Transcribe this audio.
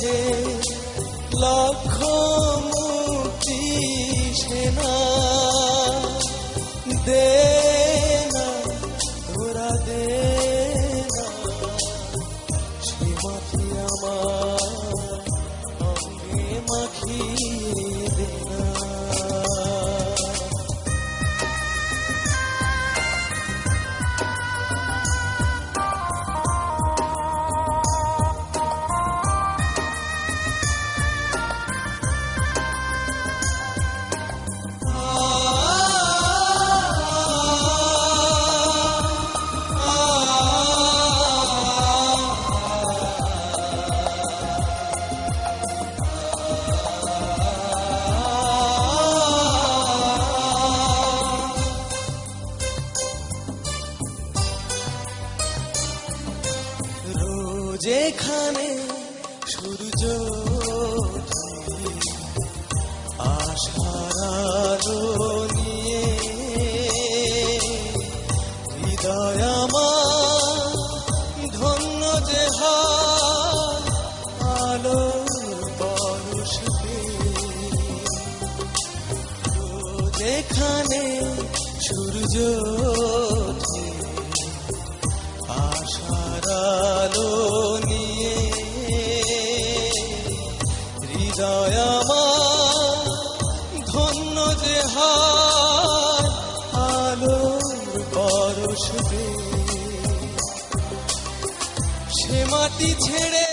আছে লক্ষ মুক্তি সেনা দে না তোরা দে। এখানে সূর্য আশার আলো নিয়ে হৃদয় আমার ধন্য যে আলোর পরশ এখানে সূর্য সে মাটি ছেড়ে